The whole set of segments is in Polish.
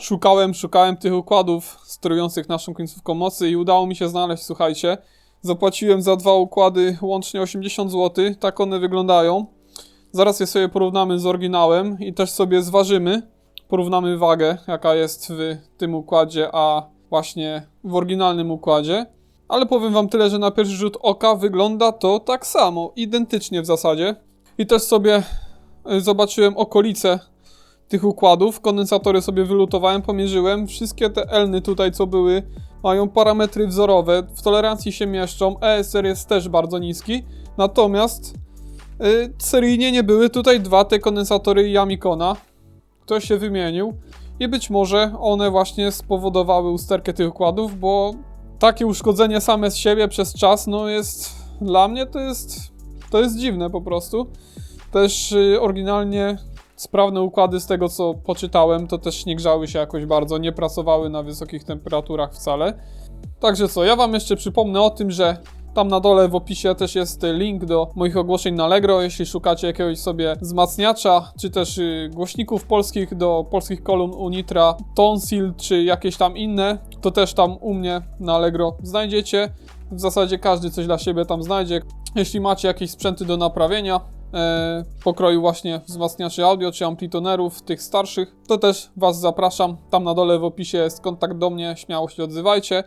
szukałem, szukałem tych układów sterujących naszą końcówką mocy i udało mi się znaleźć, słuchajcie. Zapłaciłem za dwa układy łącznie 80 zł, tak one wyglądają. Zaraz je sobie porównamy z oryginałem i też sobie zważymy, porównamy wagę, jaka jest w tym układzie, a właśnie w oryginalnym układzie. Ale powiem wam tyle, że na pierwszy rzut oka wygląda to tak samo, identycznie w zasadzie. I też sobie y, zobaczyłem okolice tych układów. Kondensatory sobie wylutowałem, pomierzyłem. Wszystkie te elny tutaj, co były, mają parametry wzorowe. W tolerancji się mieszczą. ESR jest też bardzo niski. Natomiast y, seryjnie nie były tutaj dwa te kondensatory Yamikona. Ktoś się wymienił. I być może one właśnie spowodowały usterkę tych układów, bo takie uszkodzenie same z siebie przez czas, no jest dla mnie to jest to jest dziwne po prostu. Też y, oryginalnie sprawne układy z tego co poczytałem, to też nie grzały się jakoś bardzo, nie prasowały na wysokich temperaturach wcale. Także co, ja wam jeszcze przypomnę o tym, że tam na dole w opisie też jest link do moich ogłoszeń na Allegro. Jeśli szukacie jakiegoś sobie wzmacniacza, czy też y, głośników polskich do polskich kolumn Unitra, Tonsil, czy jakieś tam inne, to też tam u mnie na Allegro znajdziecie. W zasadzie każdy coś dla siebie tam znajdzie. Jeśli macie jakieś sprzęty do naprawienia, e, pokroju właśnie wzmacniaczy audio czy amplitonerów tych starszych, to też Was zapraszam. Tam na dole w opisie jest kontakt do mnie, śmiało się odzywajcie.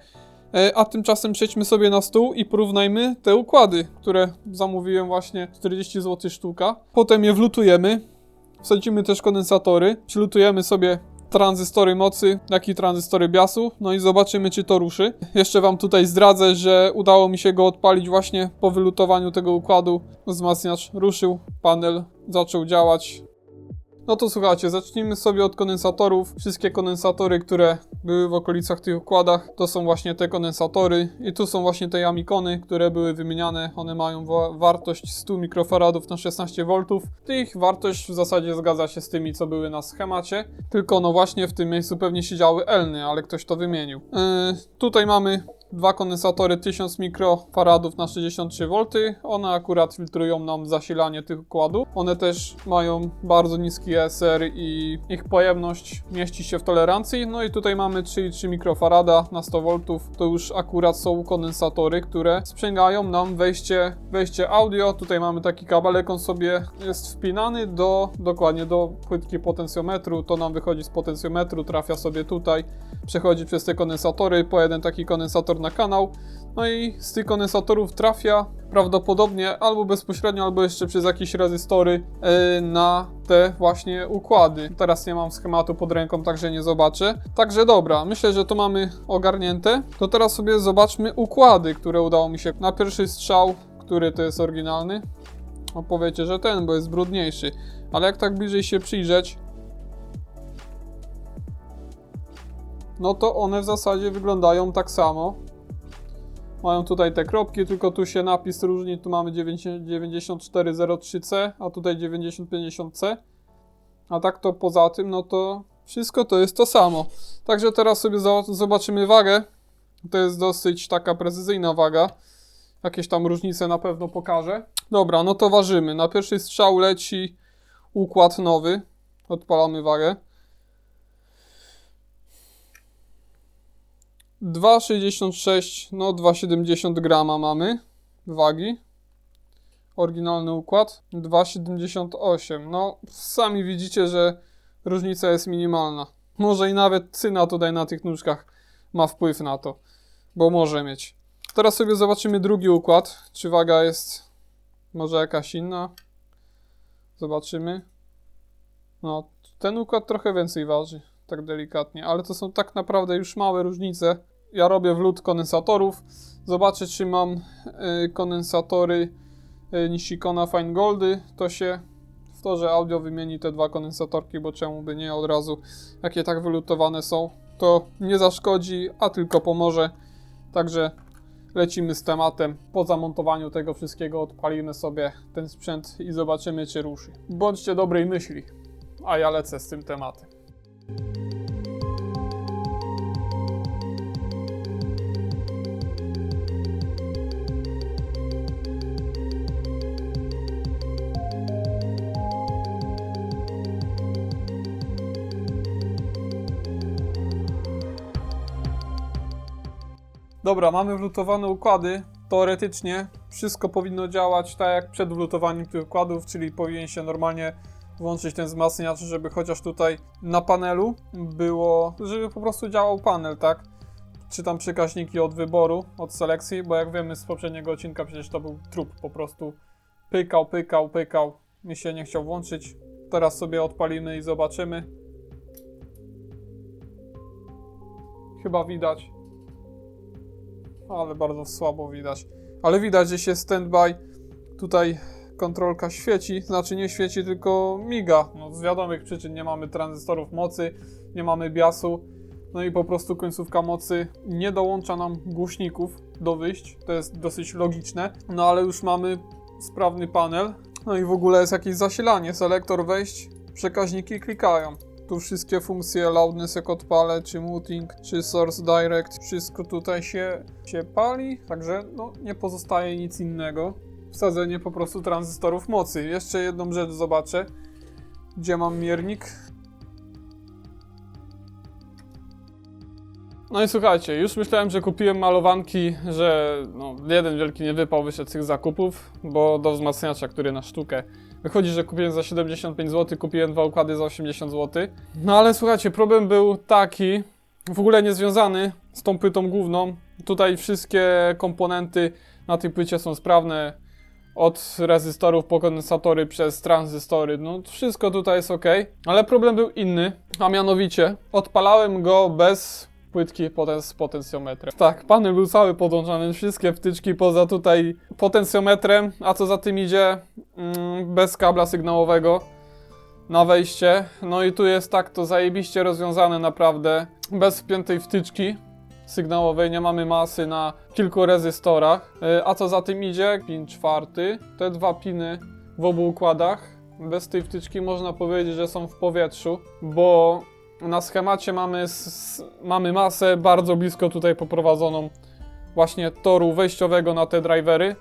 E, A tymczasem przejdźmy sobie na stół i porównajmy te układy, które zamówiłem właśnie 40 zł sztuka. Potem je wlutujemy. Wsadzimy też kondensatory. Przylutujemy sobie tranzystory mocy, jak i tranzystory biasu. No i zobaczymy, czy to ruszy. Jeszcze Wam tutaj zdradzę, że udało mi się go odpalić właśnie po wylutowaniu tego układu. Wzmacniacz ruszył, panel zaczął działać. No to słuchajcie, zacznijmy sobie od kondensatorów. Wszystkie kondensatory, które były w okolicach tych układach, to są właśnie te kondensatory. I tu są właśnie te Yamikony, które były wymieniane. One mają wa- wartość 100 mikrofaradów na 16 V. Ich wartość w zasadzie zgadza się z tymi, co były na schemacie. Tylko no właśnie w tym miejscu pewnie siedziały elny, ale ktoś to wymienił. Yy, tutaj mamy dwa kondensatory 1000 mikrofaradów na 63 V. One akurat filtrują nam zasilanie tych układów. One też mają bardzo niski ESR i ich pojemność mieści się w tolerancji. No i tutaj mamy 3,3 mikrofarada na 100 V. To już akurat są kondensatory, które sprzęgają nam wejście, wejście audio. Tutaj mamy taki kabelek, on sobie jest wpinany do, dokładnie do płytki potencjometru. To nam wychodzi z potencjometru, trafia sobie tutaj, przechodzi przez te kondensatory, po jeden taki kondensator na kanał. No i z tych kondensatorów trafia prawdopodobnie albo bezpośrednio, albo jeszcze przez jakieś rezystory yy, na te właśnie układy. Teraz nie mam schematu pod ręką, także nie zobaczę. Także dobra, myślę, że to mamy ogarnięte. To teraz sobie zobaczmy układy, które udało mi się na pierwszy strzał, który to jest oryginalny. No powiecie, że ten, bo jest brudniejszy. Ale jak tak bliżej się przyjrzeć, no to one w zasadzie wyglądają tak samo. Mają tutaj te kropki, tylko tu się napis różni. Tu mamy 90 9403C, a tutaj 9050C. A tak to poza tym, no to wszystko to jest to samo. Także teraz sobie zobaczymy wagę. To jest dosyć taka precyzyjna waga. Jakieś tam różnice na pewno pokażę. Dobra, no to ważymy. Na pierwszy strzał leci układ nowy. Odpalamy wagę. 2,66, no 2,70 grama mamy wagi. Oryginalny układ 2,78. No, sami widzicie, że różnica jest minimalna. Może i nawet cyna tutaj na tych nóżkach ma wpływ na to, bo może mieć. Teraz sobie zobaczymy drugi układ, czy waga jest może jakaś inna. Zobaczymy. No, ten układ trochę więcej waży, tak delikatnie, ale to są tak naprawdę już małe różnice. Ja robię wlot kondensatorów. Zobaczę, czy mam y, kondensatory y, Nishikona Fine Goldy. To się w to, że audio wymieni te dwa kondensatorki, bo czemu by nie od razu, jakie tak wylutowane są, to nie zaszkodzi, a tylko pomoże. Także lecimy z tematem. Po zamontowaniu tego wszystkiego odpalimy sobie ten sprzęt i zobaczymy, czy ruszy. Bądźcie dobrej myśli, a ja lecę z tym tematem. Dobra, mamy wlutowane układy. Teoretycznie wszystko powinno działać tak jak przed wlutowaniem tych układów, czyli powinien się normalnie włączyć ten wzmacniacz, żeby chociaż tutaj na panelu było, żeby po prostu działał panel, tak? Czy tam przekaźniki od wyboru, od selekcji, bo jak wiemy z poprzedniego odcinka przecież to był trup po prostu pykał, pykał, pykał, mi się nie chciał włączyć. Teraz sobie odpalimy i zobaczymy. Chyba widać. Ale bardzo słabo widać. Ale widać, że się standby tutaj kontrolka świeci, znaczy nie świeci, tylko miga. No, z wiadomych przyczyn nie mamy tranzystorów mocy, nie mamy biasu. No i po prostu końcówka mocy nie dołącza nam głośników do wyjść. To jest dosyć logiczne. No ale już mamy sprawny panel. No i w ogóle jest jakieś zasilanie. Selektor wejść, przekaźniki klikają. Tu wszystkie funkcje loudness jak odpalę, czy muting, czy source direct, wszystko tutaj się, się pali, także no, nie pozostaje nic innego. Wsadzenie po prostu tranzystorów mocy. Jeszcze jedną rzecz zobaczę. Gdzie mam miernik? No i słuchajcie, już myślałem, że kupiłem malowanki, że no, jeden wielki niewypał wyszedł z tych zakupów, bo do wzmacniacza, który na sztukę wychodzi, że kupiłem za 75 zł, kupiłem dwa układy za 80 zł. No ale słuchajcie, problem był taki, w ogóle niezwiązany z tą płytą główną. Tutaj wszystkie komponenty na tej płycie są sprawne, od rezystorów po kondensatory przez tranzystory, no wszystko tutaj jest ok, ale problem był inny, a mianowicie odpalałem go bez płytki poten z potencjometrem. Tak, panel był cały podłączony, wszystkie wtyczki poza tutaj potencjometrem, a co za tym idzie, mm, bez kabla sygnałowego na wejście. No i tu jest tak to zajebiście rozwiązane naprawdę, bez wpiętej wtyczki sygnałowej, nie mamy masy na kilku rezystorach. Yy, A co za tym idzie, pin czwarty, te dwa piny w obu układach, bez tej wtyczki można powiedzieć, że są w powietrzu, bo na schemacie mamy, mamy masę bardzo blisko tutaj poprowadzoną właśnie toru wejściowego na te drivery.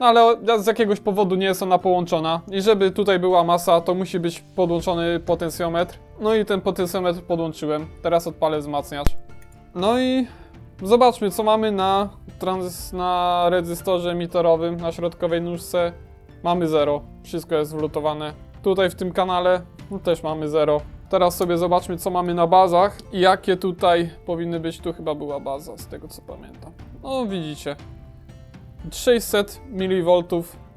No ale z jakiegoś powodu nie jest ona połączona i żeby tutaj była masa, to musi być podłączony potencjometr. No i ten potencjometr podłączyłem. Teraz odpalę wzmacniacz. No i zobaczmy co mamy na, trans, na rezystorze emitorowym, na środkowej nóżce. Mamy 0, wszystko jest wlutowane. Tutaj w tym kanale no, też mamy 0. Teraz sobie zobaczmy co mamy na bazach i jakie tutaj powinny być. Tu chyba była baza z tego co pamiętam. No widzicie. 600 mV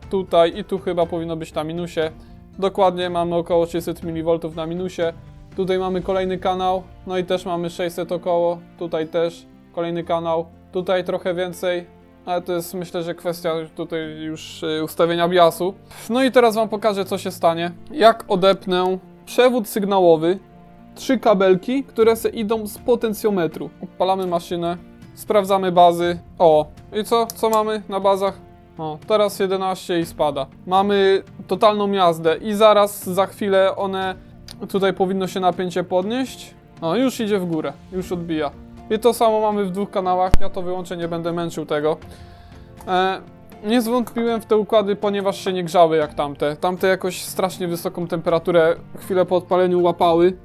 tutaj i tu chyba powinno być na minusie. Dokładnie mamy około 600 mV na minusie. Tutaj mamy kolejny kanał, no i też mamy 600 około, tutaj też kolejny kanał, tutaj trochę więcej, ale to jest myślę, że kwestia tutaj już y, ustawienia biasu. No i teraz Wam pokażę co się stanie. Jak odepnę przewód sygnałowy, trzy kabelki, które se idą z potencjometru. Odpalamy maszynę, sprawdzamy bazy. O, i co? Co mamy na bazach? O, teraz 11 i spada. Mamy totalną jazdę i zaraz za chwilę one tutaj powinno się napięcie podnieść. O, już idzie w górę, już odbija. I to samo mamy w dwóch kanałach. Ja to wyłączę, nie będę męczył tego. E, nie zwątpiłem w te układy, ponieważ się nie grzały jak tamte. Tamte jakoś strasznie wysoką temperaturę chwilę po odpaleniu łapały.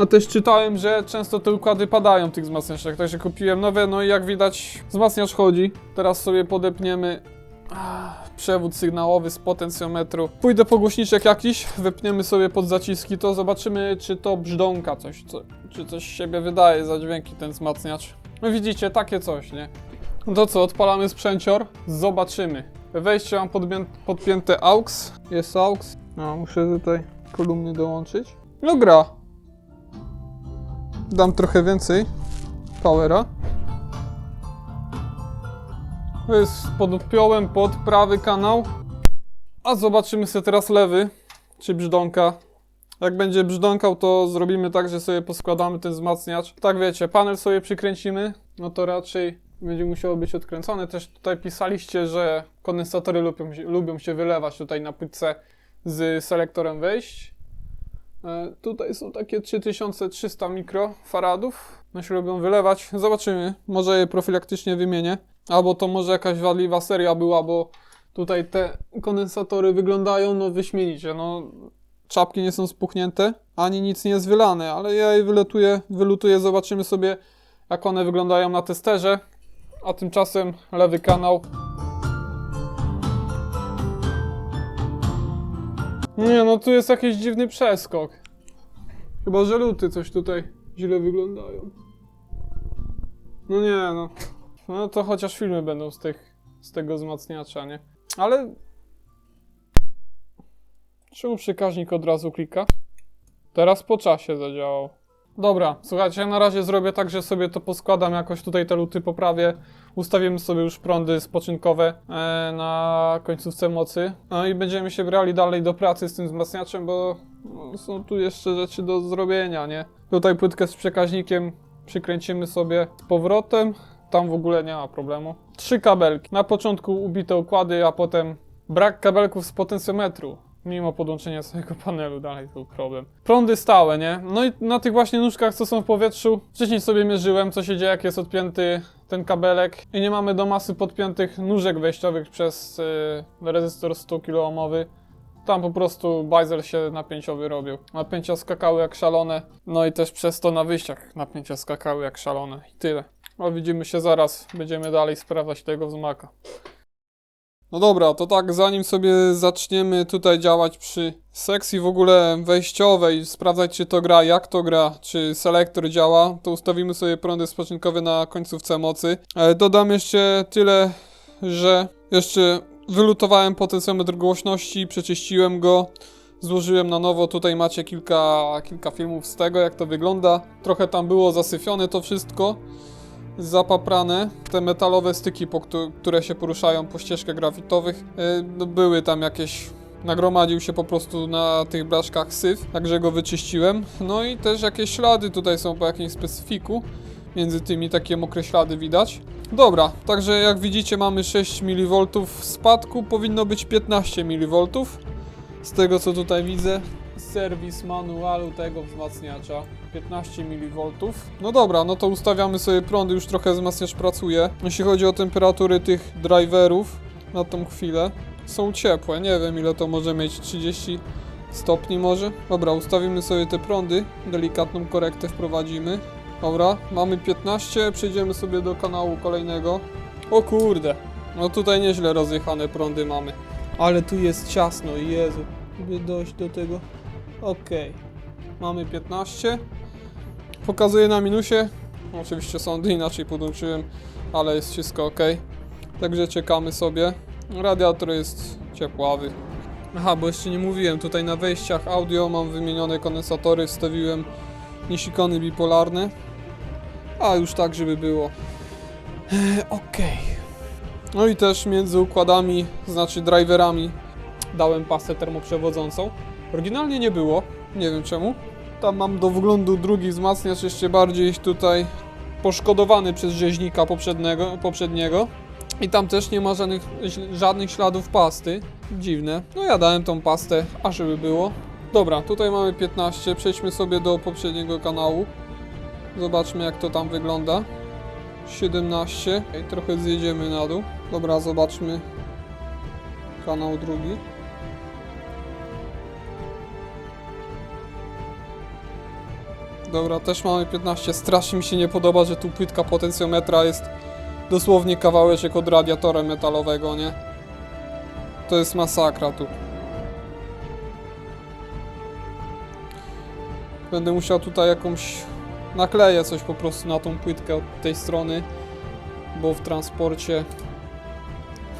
A też czytałem, że często te układy padają w tych wzmacniaczach, także kupiłem nowe, no i jak widać wzmacniacz chodzi. Teraz sobie podepniemy przewód sygnałowy z potencjometru. Pójdę po głośniczek jakiś, wypniemy sobie pod zaciski, to zobaczymy czy to brzdąka coś, co, czy coś siebie wydaje za dźwięki ten wzmacniacz. No widzicie, takie coś, nie? No to co, odpalamy sprzęcior, zobaczymy. Wejście mam podpięte AUX, jest AUX. No, muszę tutaj kolumny dołączyć. No gra. Dam trochę więcej powera. Podpiąłem pod prawy kanał. A zobaczymy sobie teraz lewy, czy brzdąka. Jak będzie brzdąkał, to zrobimy tak, że sobie poskładamy ten wzmacniacz. Tak wiecie, panel sobie przykręcimy, no to raczej będzie musiało być odkręcone. Też tutaj pisaliście, że kondensatory lubią się, lubią się wylewać tutaj na płytce z selektorem wejść. E, Tutaj są takie 3300 mikrofaradów. No się lubią wylewać. Zobaczymy. Może je profilaktycznie wymienię. Albo to może jakaś wadliwa seria była, bo tutaj te kondensatory wyglądają no wyśmienicie. No, czapki nie są spuchnięte, ani nic nie jest wylane, ale ja je wyletuję, wylutuję. Zobaczymy sobie, jak one wyglądają na testerze. A tymczasem lewy kanał. Nie, no tu jest jakiś dziwny przeskok. Chyba, że luty coś tutaj źle wyglądają. No nie, no. No to chociaż filmy będą z tych, z tego wzmacniacza, nie? Ale... Czemu przekaźnik od razu klika? Teraz po czasie zadziałał. Dobra, słuchajcie, ja na razie zrobię tak, że sobie to poskładam jakoś tutaj te luty poprawię. Ustawimy sobie już prądy spoczynkowe e, na końcówce mocy. No i będziemy się brali dalej do pracy z tym wzmacniaczem, bo są tu jeszcze rzeczy do zrobienia, nie? Tutaj płytkę z przekaźnikiem przykręcimy sobie z powrotem. Tam w ogóle nie ma problemu. Trzy kabelki. Na początku ubite układy, a potem brak kabelków z potencjometru. Mimo podłączenia swojego panelu dalej był problem. Prądy stałe, nie? No i na tych właśnie nóżkach, co są w powietrzu, wcześniej sobie mierzyłem, co się dzieje, jak jest odpięty ten kabelek i nie mamy do masy podpiętych nóżek wejściowych przez yy, rezystor 100 kΩ. Tam po prostu bajzel się napięciowy robił. Napięcia skakały jak szalone. No i też przez to na wyjściach napięcia skakały jak szalone. I tyle. No widzimy się zaraz. Będziemy dalej sprawdzać tego wzmaka. No dobra, to tak, zanim sobie zaczniemy tutaj działać przy sekcji w ogóle wejściowej, sprawdzać czy to gra, jak to gra, czy selektor działa, to ustawimy sobie prądy spoczynkowe na końcówce mocy. E, dodam jeszcze tyle, że jeszcze wylutowałem potencjometr głośności, przeczyściłem go, złożyłem na nowo, tutaj macie kilka, kilka filmów z tego, jak to wygląda. Trochę tam było zasyfione to wszystko zapaprane. Te metalowe styki, po któ- które się poruszają po ścieżkach grafitowych, e, no były tam jakieś. Nagromadził się po prostu na tych blaszkach syf, także go wyczyściłem. No i też jakieś ślady tutaj są po jakimś specyfiku. Między tymi takie mokre ślady widać. Dobra, także jak widzicie mamy 6 mV spadku, powinno być 15 mV. Z tego co tutaj widzę, serwis manualu tego wzmacniacza 15 mV. No dobra, no to ustawiamy sobie prądy, już trochę wzmacniacz pracuje. Jeśli chodzi o temperatury tych driverów na tą chwilę, są ciepłe, nie wiem ile to może mieć, 30 stopni może. Dobra, ustawimy sobie te prądy, delikatną korektę wprowadzimy. Dobra, mamy 15, przejdziemy sobie do kanału kolejnego. O kurde, no tutaj nieźle rozjechane prądy mamy. Ale tu jest ciasno, Jezu, żeby dojść do tego. Okej, mamy 15. Pokazuję na minusie. Oczywiście sądy inaczej podłączyłem, ale jest wszystko ok. Także czekamy sobie. Radiator jest ciepławy. Aha, bo jeszcze nie mówiłem, tutaj na wejściach audio mam wymienione kondensatory, wstawiłem nisikony bipolarne. A już tak, żeby było. Okej. No i też między układami, znaczy driverami, dałem pasę termoprzewodzącą. Oryginalnie nie było, nie wiem czemu. Tam mam do wglądu drugi wzmacniacz, jeszcze bardziej tutaj poszkodowany przez rzeźnika poprzedniego, poprzedniego. I tam też nie ma żadnych, żadnych śladów pasty. Dziwne. No ja dałem tą pastę, a żeby było. Dobra, tutaj mamy 15. Przejdźmy sobie do poprzedniego kanału. Zobaczmy jak to tam wygląda. 17. I trochę zjedziemy na dół. Dobra, zobaczmy kanał drugi. Dobra, też mamy 15. Strasznie mi się nie podoba, że tu płytka potencjometra jest dosłownie kawałeczek od radiatora metalowego, nie? To jest masakra tu. Będę musiał tutaj jakąś nakleję coś po prostu na tą płytkę od tej strony, bo w transporcie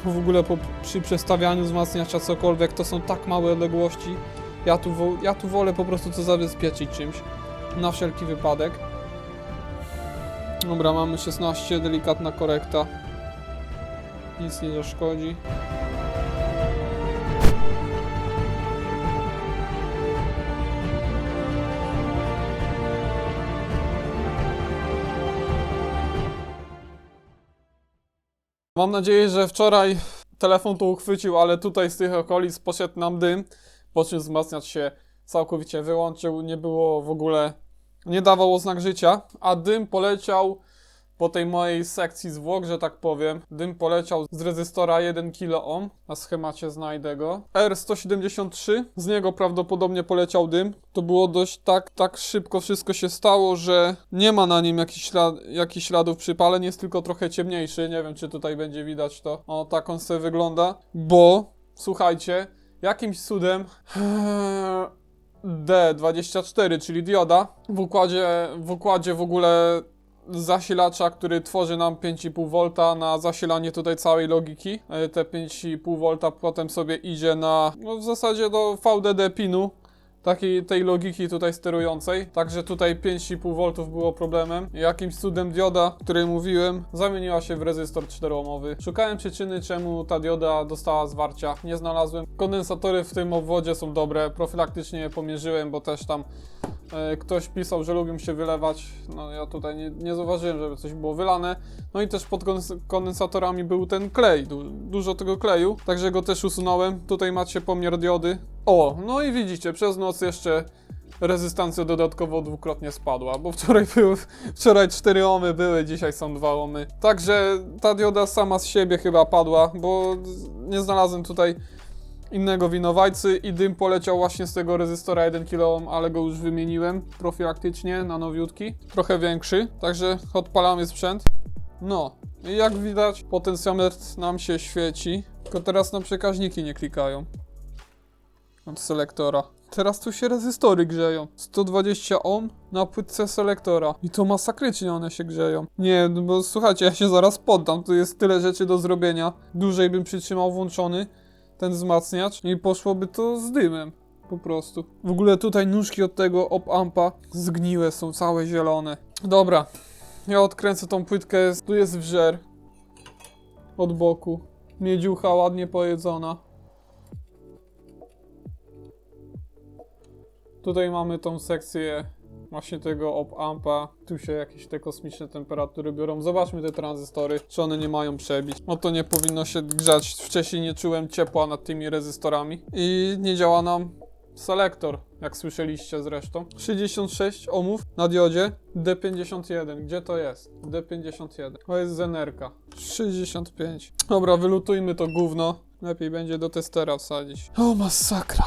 w ogóle po, przy przestawianiu wzmacniacza cokolwiek to są tak małe odległości. Ja tu, ja tu wolę po prostu to zabezpieczyć czymś na wszelki wypadek. Dobra, mamy 16, delikatna korekta. Nic nie zaszkodzi. Mam nadzieję, że wczoraj telefon to uchwycił, ale tutaj z tych okolic poszedł nam dym, po czym wzmacniacz się całkowicie wyłączył, nie było w ogóle, nie dawał oznak życia, a dym poleciał po tej mojej sekcji zwłok, że tak powiem, dym poleciał z rezystora 1 kΩ, na schemacie znajdę go. R173, z niego prawdopodobnie poleciał dym. To było dość tak, tak szybko wszystko się stało, że nie ma na nim jakichś ślad, jakichś śladów przypaleń, jest tylko trochę ciemniejszy. Nie wiem, czy tutaj będzie widać to. O, tak on sobie wygląda, bo słuchajcie, jakimś cudem D24, czyli dioda w układzie, w układzie w ogóle zasilacza, który tworzy nam 5,5 V na zasilanie tutaj całej logiki. E, Te 5,5 V potem sobie idzie na, no w zasadzie do VDD pinu, takiej tej logiki tutaj sterującej. Także tutaj 5,5 V było problemem. Jakimś cudem dioda, o której mówiłem, zamieniła się w rezystor 4-ohmowy. Szukałem przyczyny, czemu ta dioda dostała zwarcia. Nie znalazłem. Kondensatory w tym obwodzie są dobre. Profilaktycznie je pomierzyłem, bo też tam ktoś pisał, że lubią się wylewać. No ja tutaj nie, nie zauważyłem, żeby coś było wylane. No i też pod kondens- kondensatorami był ten klej, du dużo tego kleju, także go też usunąłem. Tutaj macie pomiar diody. O, no i widzicie, przez noc jeszcze rezystancja dodatkowo dwukrotnie spadła, bo wczoraj były, wczoraj 4 ohmy były, dzisiaj są 2 ohmy. Także ta dioda sama z siebie chyba padła, bo nie znalazłem tutaj innego winowajcy i dym poleciał właśnie z tego rezystora 1 kΩ, ale go już wymieniłem profilaktycznie na nowiutki, trochę większy, także odpalamy sprzęt. No, jak widać potencjometr nam się świeci, tylko teraz nam przekaźniki nie klikają od selektora. Teraz tu się rezystory grzeją. 120 ohm na płytce selektora. I to masakrycznie one się grzeją. Nie, no bo słuchajcie, ja się zaraz poddam. Tu jest tyle rzeczy do zrobienia. Dłużej bym przytrzymał włączony ten wzmacniacz i poszłoby to z dymem. Po prostu. W ogóle tutaj nóżki od tego op-ampa zgniłe są, całe zielone. Dobra, ja odkręcę tą płytkę. Tu jest wżer. Od boku. Miedziucha ładnie pojedzona. Tutaj mamy tą sekcję właśnie tego op-ampa. Tu się jakieś te kosmiczne temperatury biorą. Zobaczmy te tranzystory, czy one nie mają przebić. No to nie powinno się grzać. Wcześniej nie czułem ciepła nad tymi rezystorami. I nie działa nam selektor, jak słyszeliście zresztą. 66 ohmów na diodzie D51. Gdzie to jest? D51. To jest zenerka. 65. Dobra, wylutujmy to gówno. Lepiej będzie do testera wsadzić. O, masakra.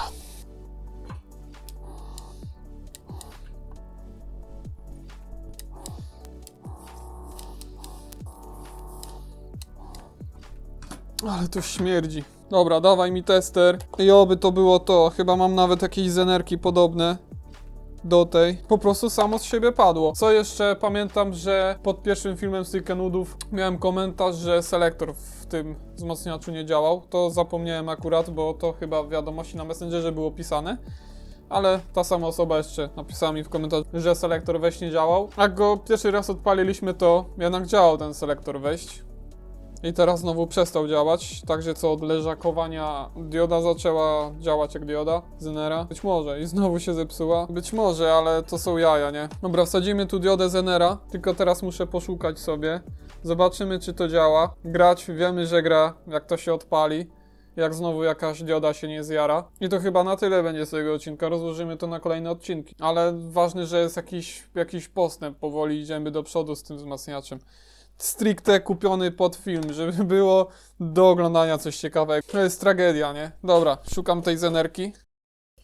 Ale to śmierdzi. Dobra, dawaj mi tester. I oby to było to. Chyba mam nawet jakieś zenerki podobne do tej. Po prostu samo z siebie padło. Co jeszcze pamiętam, że pod pierwszym filmem z Nudów miałem komentarz, że selektor w tym wzmacniaczu nie działał. To zapomniałem akurat, bo to chyba w wiadomości na Messengerze było pisane. Ale ta sama osoba jeszcze napisała mi w komentarzu, że selektor wejść nie działał. Jak go pierwszy raz odpaliliśmy, to jednak działał ten selektor wejść. I teraz znowu przestał działać, także co od leżakowania dioda zaczęła działać jak dioda Zenera. Być może i znowu się zepsuła. Być może, ale to są jaja, nie? Dobra, wsadzimy tu diodę Zenera, tylko teraz muszę poszukać sobie. Zobaczymy czy to działa. Grać, wiemy, że gra, jak to się odpali. Jak znowu jakaś dioda się nie zjara. I to chyba na tyle będzie z tego odcinka. Rozłożymy to na kolejne odcinki. Ale ważne, że jest jakiś, jakiś postęp. Powoli idziemy do przodu z tym wzmacniaczem stricte kupiony pod film, żeby było do oglądania coś ciekawego. To jest tragedia, nie? Dobra, szukam tej zenerki.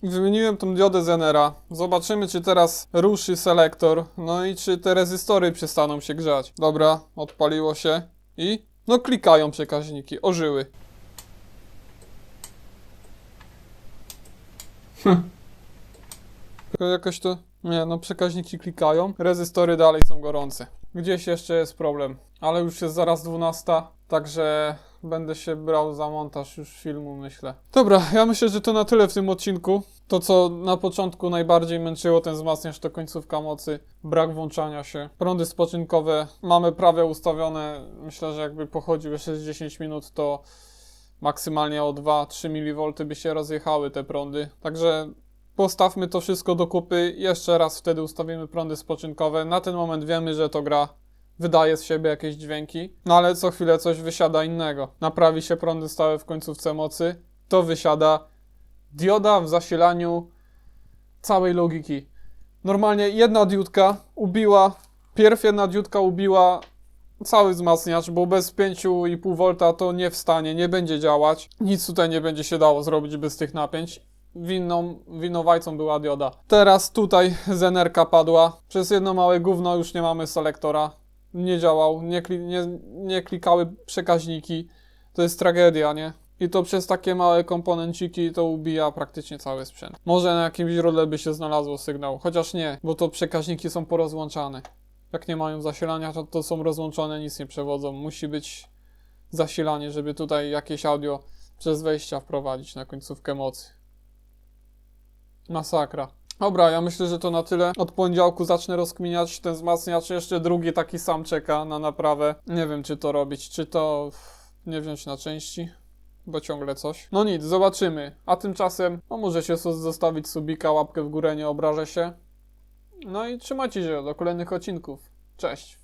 Wymieniłem tą diodę Zenera. Zobaczymy, czy teraz ruszy selektor. No i czy te rezystory przestaną się grzać. Dobra, odpaliło się. I? No klikają przekaźniki, ożyły. Tylko jakoś to... Nie, no przekaźniki klikają, rezystory dalej są gorące. Gdzieś jeszcze jest problem, ale już jest zaraz 12, także będę się brał za montaż już filmu, myślę. Dobra, ja myślę, że to na tyle w tym odcinku. To, co na początku najbardziej męczyło ten wzmacniacz, to końcówka mocy, brak włączania się. Prądy spoczynkowe mamy prawie ustawione. Myślę, że jakby pochodził jeszcze z 10 minut, to maksymalnie o 2-3 mV by się rozjechały te prądy. Także postawmy to wszystko do kupy. Jeszcze raz wtedy ustawimy prądy spoczynkowe. Na ten moment wiemy, że to gra wydaje z siebie jakieś dźwięki, no ale co chwilę coś wysiada innego. Naprawi się prądy stałe w końcówce mocy, to wysiada dioda w zasilaniu całej logiki. Normalnie jedna diodka ubiła, pierw jedna diodka ubiła cały wzmacniacz, bo bez 5,5 V to nie wstanie, nie będzie działać. Nic tutaj nie będzie się dało zrobić bez tych napięć. Winną, winowajcą była dioda. Teraz tutaj zenerka padła. Przez jedno małe gówno już nie mamy selektora. Nie działał, nie, kli, nie, nie klikały przekaźniki. To jest tragedia, nie? I to przez takie małe komponenciki to ubija praktycznie cały sprzęt. Może na jakimś źródle by się znalazło sygnał, chociaż nie, bo to przekaźniki są porozłączane. Jak nie mają zasilania, to, to są rozłączone, nic nie przewodzą. Musi być zasilanie, żeby tutaj jakieś audio przez wejścia wprowadzić na końcówkę mocy. Masakra. Dobra, ja myślę, że to na tyle. Od poniedziałku zacznę rozkminiać ten wzmacniacz. Jeszcze drugi taki sam czeka na naprawę. Nie wiem, czy to robić, czy to nie wziąć na części, bo ciągle coś. No nic, zobaczymy. A tymczasem, no możecie zostawić subika, łapkę w górę, nie obrażę się. No i trzymajcie się do kolejnych odcinków. Cześć.